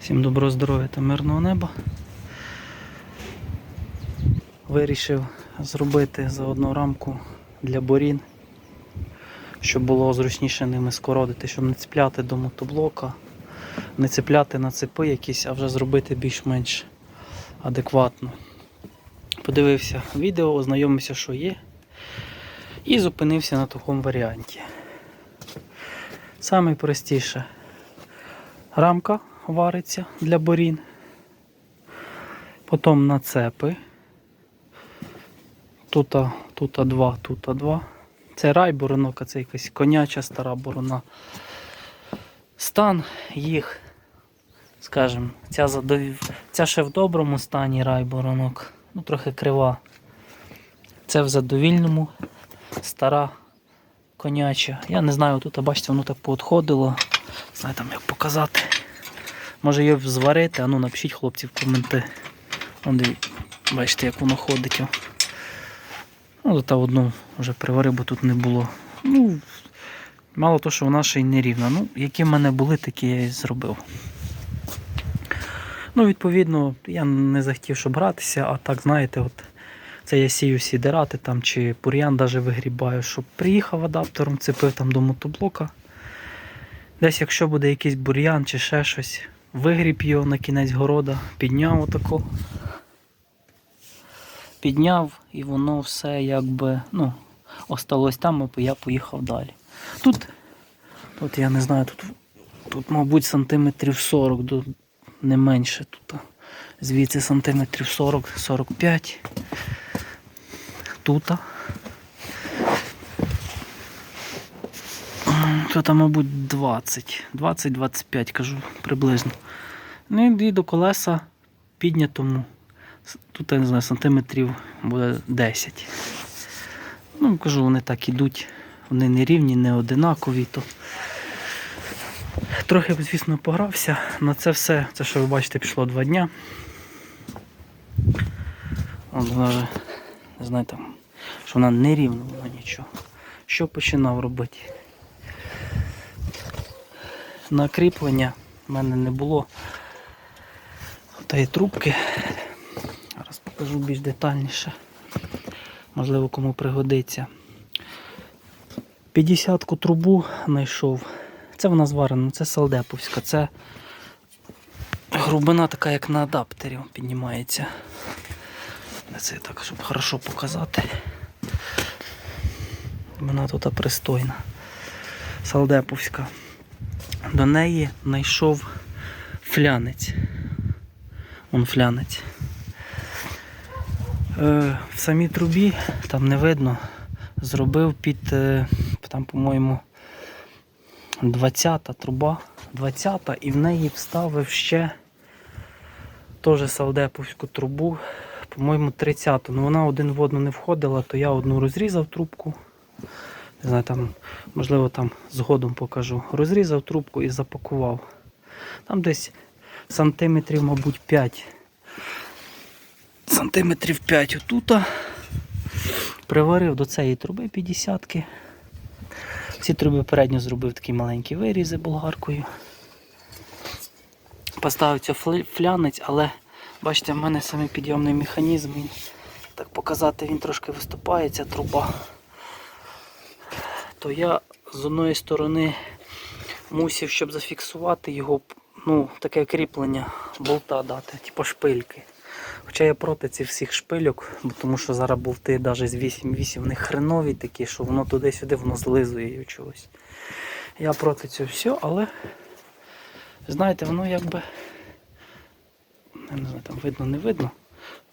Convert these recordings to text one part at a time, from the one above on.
Всім доброго здоров'я та мирного неба. Вирішив зробити заодно рамку для борін, щоб було зручніше ними скородити, щоб не цепляти до мотоблока, не цепляти на цепи якісь, а вже зробити більш-менш адекватно. Подивився відео, ознайомився, що є, і зупинився на такому варіанті. Саме рамка вариться для борін. Потім нацепи. Тут, тут два, тут два. Це рай боронок, а це якась коняча стара борона. Стан їх, скажімо, ця, задов... ця ще в доброму стані рай боронок. Ну, трохи крива. Це в задовільному, стара коняча. Я не знаю, тут, бачите, воно так поотходило. Знаю там як показати. Може її зварити, а ну напишіть хлопці в коменти. Вон бачите, як воно ходить. Ну, та одну вже приварив, бо тут не було. Ну, мало того, що вона ще й не рівна. Ну, які в мене були, такі я і зробив. Ну, відповідно, я не захотів, щоб гратися, а так, знаєте, от це я сію сідерати там чи бур'ян навіть вигрібаю, щоб приїхав адаптером, цепив там до мотоблока. Десь, якщо буде якийсь бур'ян чи ще щось, вигріб його на кінець города, підняв отако. Підняв і воно все якби, ну, осталось там, а я поїхав далі. Тут, тут я не знаю, тут, тут мабуть, сантиметрів 40 до не менше тут. Звідси сантиметрів 40-45. Тут, мабуть, 20. 20-25, кажу, приблизно. Ну і до колеса піднятому. Тут, я не знаю, сантиметрів буде 10. Ну, кажу, вони так ідуть, вони не рівні, не одинакові. То... Трохи, звісно, погрався. На це все, це що ви бачите, пішло два дня. От вона вже, там, що вона не рівна була нічого. Що починав робити? На кріплення в мене не було тієї трубки. Зараз покажу більш детальніше. Можливо, кому пригодиться. 50-ку трубу знайшов. Це вона зварена, це салдеповська, це грубина така, як на адаптері піднімається. Це так, щоб хорошо показати. Вона тут пристойна. Салдеповська. До неї знайшов флянець. Вон флянець. Е, в самій трубі, там не видно, зробив під, е, там, по-моєму, 20-та труба, 20-та, і в неї вставив ще теж салдеповську трубу, по-моєму, 30-ту. Ну вона один в одну не входила, то я одну розрізав трубку. Не знаю, там, можливо, там згодом покажу. Розрізав трубку і запакував. Там десь сантиметрів, мабуть, 5. Сантиметрів 5 отута. Приварив до цієї труби 50-ки. Ці труби передньо зробив такі маленькі вирізи болгаркою. Поставив цю флянець, але бачите, в мене саме підйомний механізм. Він, так показати, він трошки виступає, ця труба. То я з одної сторони мусив, щоб зафіксувати його, ну, таке кріплення болта дати, типу шпильки. Хоча я проти цих всіх шпильок, тому що зараз болти навіть з 8-8 вони хренові такі, що воно туди-сюди воно злизує чогось. Я проти цього всього, але знаєте, воно якби. Не знаю, там видно, не видно.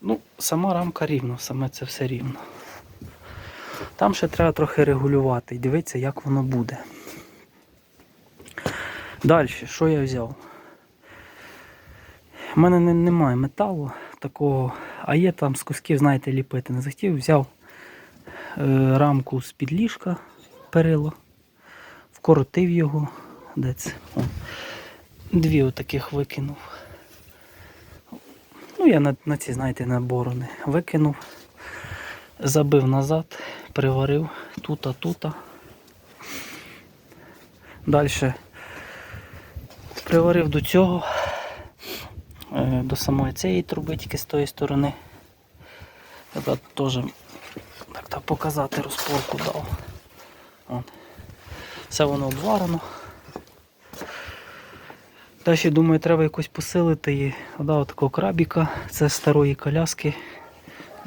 Ну, сама рамка рівна, саме це все рівно. Там ще треба трохи регулювати і дивитися, як воно буде. Далі, що я взяв? У мене не, немає металу такого, а є там з кусків, знаєте, ліпити. Не захотів, взяв е, рамку з під ліжка, перило, вкоротив його. Де це? О. Дві отаких викинув. Ну, я на, на ці, знаєте, на борони викинув, забив назад, приварив тута, тута. Далі приварив до цього е, до самої цієї труби, тільки з тої сторони. Я теж так, так показати розпорку дав. От. Все воно обварено. Далі, думаю, треба якось посилити її. Дав такого крабіка, це старої коляски.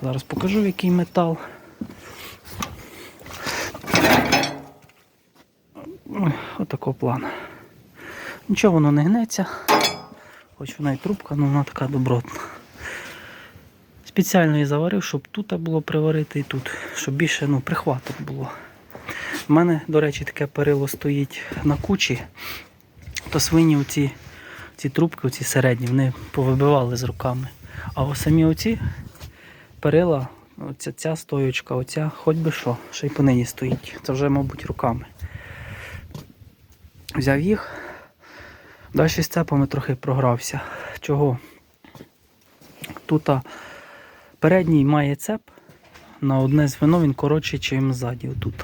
Зараз покажу який метал. Отакого плану. Нічого воно не гнеться. Хоч вона і трубка, але вона така добротна. Спеціально її заварив, щоб тут було приварити і тут, щоб більше ну, прихваток було. У мене, до речі, таке перило стоїть на кучі, то свині оці, ці трубки, оці середні, вони повибивали з руками. А ось самі оці перила, оця ця стоючка, оця, хоч би що, ще й понині стоїть. Це вже, мабуть, руками. Взяв їх. Далі з цепами трохи програвся. Чого? Тут передній має цеп, на одне звено він коротший, ніж ззаді отут.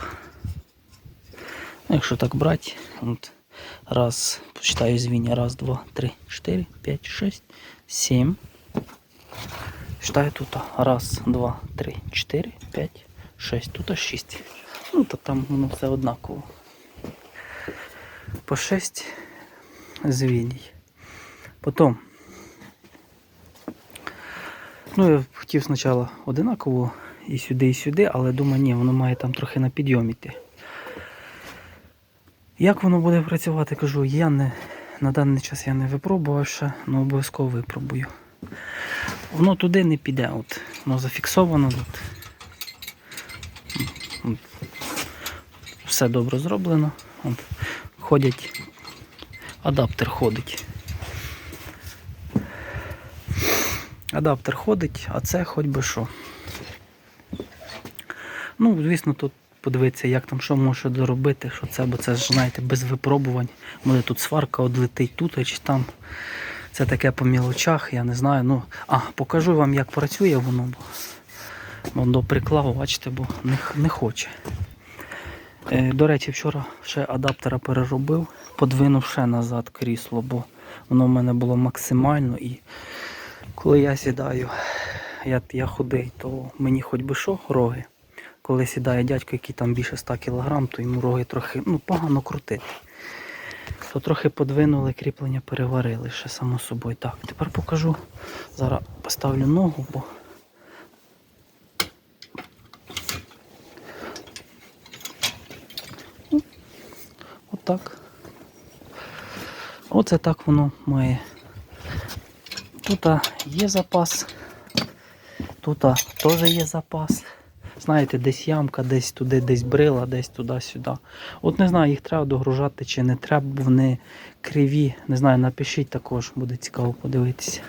Ну, Якщо так брати, от, раз, почитаю звіння, раз, два, три, чотири, п'ять, шість, сім. Читаю тут. Раз, два, три, чотири, п'ять, шість. Тут шість. Ну, то там воно все однаково. По шість звіній. Потім. Ну, я хотів спочатку одинаково і сюди, і сюди, але думаю, ні, воно має там трохи на підйом іти. Як воно буде працювати, кажу, я не, на даний час я не випробував ще, але обов'язково випробую. Воно туди не піде, от, воно зафіксовано тут. Все добре зроблено. От. Ходять, адаптер ходить. Адаптер ходить, а це хоч би що. Ну, звісно, тут подивитися, як там що може доробити, що це, бо це ж, знаєте, без випробувань. Може тут сварка одлетить тут чи там. Це таке по мілочах, я не знаю. Ну, а, покажу вам, як працює воно, бо, до приклав, бачите, бо не, не хоче. Е, до речі, вчора ще адаптера переробив, подвинув ще назад крісло, бо воно в мене було максимально і коли я сідаю, я, я худий, то мені хоч би що роги. Коли сідає дядько, який там більше 100 кг, то йому роги трохи ну, погано крутити. То трохи подвинули, кріплення переварили ще само собою. Так, тепер покажу. Зараз поставлю ногу, бо. Отак. Оце так воно має. Тут є запас. Тут теж є запас. Знаєте, десь ямка, десь туди, десь брила, десь туди-сюди. От не знаю, їх треба догружати чи не треба, бо вони криві. Не знаю, напишіть також, буде цікаво подивитися.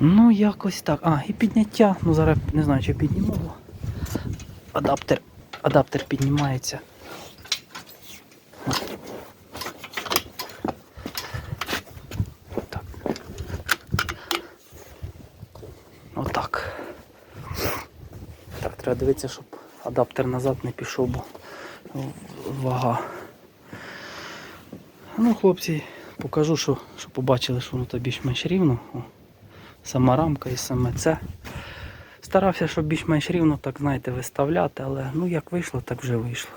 Ну, якось так. А, і підняття. Ну зараз не знаю, чи підніму. бо Адаптер, адаптер піднімається. Так. Отак. Так, треба дивитися, щоб адаптер назад не пішов, бо вага. Ну, хлопці, покажу, що, що побачили, що воно більш-менш рівно. О, сама рамка і саме це. Старався, щоб більш-менш рівно, так знаєте, виставляти, але ну як вийшло, так вже вийшло.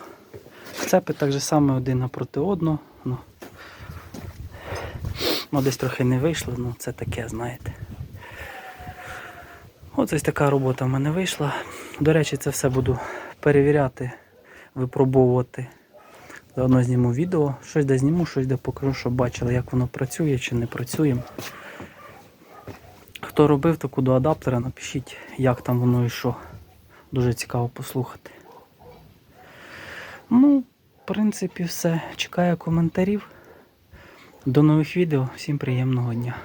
Цепи так же саме один напроти одного. Ну, ну десь трохи не вийшло, ну це таке, знаєте. Ось така робота в мене вийшла. До речі, це все буду перевіряти, випробовувати. Заодно зніму відео, щось де зніму, щось де покажу, щоб бачили, як воно працює чи не працює. Хто робив таку до адаптера, напишіть, як там воно і що. Дуже цікаво послухати. Ну, в принципі, все. Чекаю коментарів. До нових відео. Всім приємного дня.